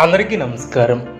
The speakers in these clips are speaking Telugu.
అందరికీ నమస్కారం.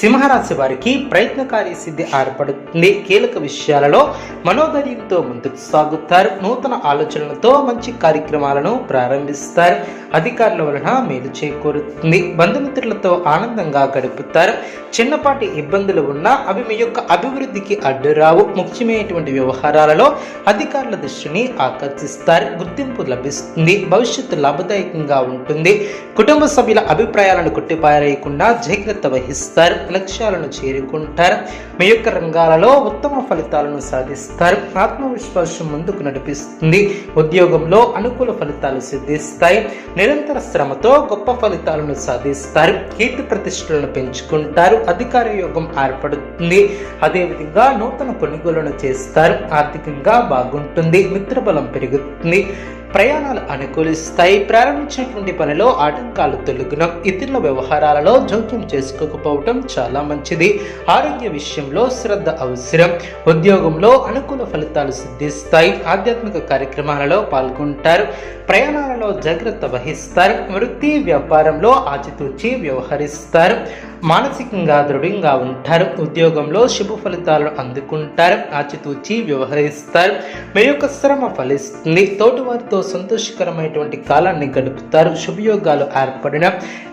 సింహరాశి వారికి ప్రయత్నకారి సిద్ధి ఏర్పడుతుంది. కీలక విషయాలలో మనోధైర్యంతో ముందుకు సాగుతారు. నూతన ఆలోచనలతో మంచి కార్యక్రమాలను ప్రారంభిస్తారు. అధికారుల వలన మేలు చేకూరుతుంది. బంధుమిత్రులతో ఆనందంగా గడుపుతారు. చిన్నపాటి ఇబ్బందులు ఉన్నా అవి మీ యొక్క అభివృద్ధికి అడ్డురావు. ముఖ్యమైనటువంటి వ్యవహారాలలో అధికారుల దృష్టిని ఆకర్షిస్తారు. గుర్తింపు లభిస్తుంది. భవిష్యత్తు లాభదాయకంగా ఉంటుంది. కుటుంబ సభ్యుల అభిప్రాయాలను కొట్టిపారేయకుండా జాగ్రత్త వహిస్తారు. లక్ష్యాలను చేరుకుంటారు. మీ యొక్క రంగాలలో ఉత్తమ ఫలితాలను సాధిస్తారు. ఆత్మవిశ్వాసం ముందుకు నడిపిస్తుంది. ఉద్యోగంలో అనుకూల ఫలితాలు సిద్ధిస్తాయి. నిరంతర శ్రమతో గొప్ప ఫలితాలను సాధిస్తారు. కీర్తి ప్రతిష్టలను పెంచుకుంటారు. అధికార యోగం ఏర్పడుతుంది. అదేవిధంగా నూతన కొనుగోలును చేస్తారు. ఆర్థికంగా బాగుంటుంది. మిత్రబలం పెరుగుతుంది. ప్రయాణాలు అనుకూలిస్తాయి. ప్రారంభించినటువంటి పనిలో ఆటంకాలు తొలగిన ఇతరుల వ్యవహారాలలో జోక్యం చేసుకోకపోవటం చాలా మంచిది. ఆరోగ్య విషయంలో శ్రద్ధ అవసరం. ఉద్యోగంలో అనుకూల ఫలితాలు సిద్ధిస్తాయి. ఆధ్యాత్మిక కార్యక్రమాలలో పాల్గొంటారు. ప్రయాణాలలో జాగ్రత్త వహిస్తారు. వృత్తి వ్యాపారంలో ఆచితూచి వ్యవహరిస్తారు. మానసికంగా దృఢంగా ఉంటారు. ఉద్యోగంలో శుభ ఫలితాలను అందుకుంటారు. ఆచితూచి వ్యవహరిస్తారు. మీ యొక్క శ్రమ ఫలిస్తుంది. తోటివారితో సంతోషకరమైనటువంటి కాలాన్ని గడుపుతారు. శుభయోగాలు ఏర్పడిన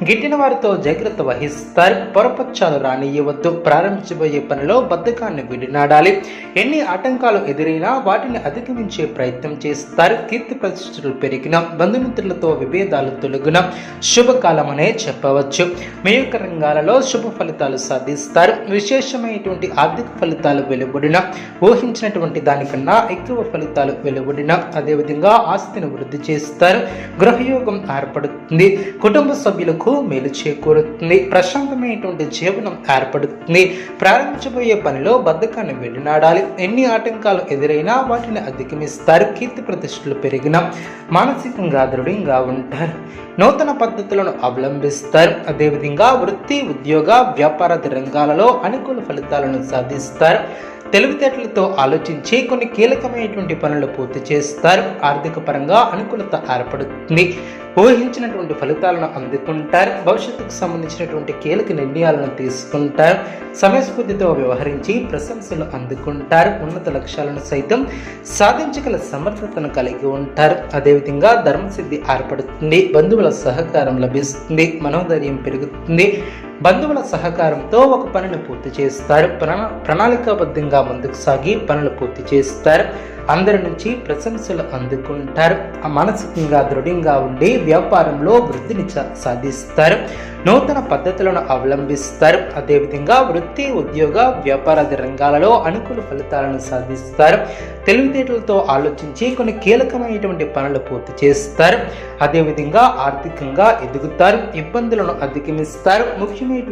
గిట్టిన వారితో జాగ్రత్త వహిస్తారు. పొరపక్షాలు రానియవద్దు ప్రారంభించబోయే పనిలో బద్ధకాన్ని విడినాడాలి. ఎన్ని ఆటంకాలు ఎదురైనా వాటిని అధిగమించే ప్రయత్నం చేస్తారు. కీర్తి ప్రతిష్టలు పెరిగిన బంధుమిత్రులతో విభేదాలు తొలగిన శుభకాలమనే చెప్పవచ్చు. మీ యొక్క రంగాలలో శుభ ఫలితాలు సాధిస్తారు. విశేషమైనటువంటి ఆర్థిక ఫలితాలు వెలువడిన ఊహించినటువంటి దానికన్నా ఎక్కువ ఫలితాలు వెలువడిన అదేవిధంగా ఆస్తి ఆస్తిని వృద్ధి చేస్తారు. గృహయోగం ఏర్పడుతుంది. కుటుంబ సభ్యులకు మేలు చేకూరుతుంది. ప్రశాంతమైనటువంటి జీవనం ఏర్పడుతుంది. ప్రారంభించబోయే పనిలో బద్ధకాన్ని వెళ్ళినాడాలి ఎన్ని ఆటంకాలు ఎదురైనా వాటిని అధిగమిస్తారు. కీర్తి ప్రతిష్టలు పెరిగిన మానసికంగా దృఢంగా ఉంటారు. నూతన పద్ధతులను అవలంబిస్తారు. అదేవిధంగా వృత్తి ఉద్యోగ వ్యాపార రంగాలలో అనుకూల ఫలితాలను సాధిస్తారు. తెలివితేటలతో ఆలోచించి కొన్ని కీలకమైనటువంటి పనులు పూర్తి చేస్తారు. ఆర్థిక పరంగా అనుకూలత ఏర్పడుతుంది. ఊహించినటువంటి ఫలితాలను అందుకుంటారు. భవిష్యత్తుకు సంబంధించినటువంటి కీలక నిర్ణయాలను తీసుకుంటారు. సమయస్ఫూర్తితో వ్యవహరించి ప్రశంసలు అందుకుంటారు. ఉన్నత లక్ష్యాలను సైతం సాధించగల సమర్థతను కలిగి ఉంటారు. అదేవిధంగా ధర్మసిద్ధి ఏర్పడుతుంది. బంధువుల సహకారం లభిస్తుంది. మనోధైర్యం పెరుగుతుంది. బంధువుల సహకారంతో ఒక పనిని పూర్తి చేస్తారు. ప్రణా ప్రణాళికాబద్ధంగా ముందుకు సాగి పనులు పూర్తి చేస్తారు. అందరి నుంచి ప్రశంసలు అందుకుంటారు. మానసికంగా దృఢంగా ఉండి వ్యాపారంలో వృద్ధిని సాధిస్తారు. నూతన పద్ధతులను అవలంబిస్తారు. అదేవిధంగా వృత్తి ఉద్యోగ వ్యాపారాది రంగాలలో అనుకూల ఫలితాలను సాధిస్తారు. తెలివితేటలతో ఆలోచించి కొన్ని కీలకమైనటువంటి పనులు పూర్తి చేస్తారు. అదేవిధంగా ఆర్థికంగా ఎదుగుతారు. ఇబ్బందులను అధిగమిస్తారు. ముఖ్యమైన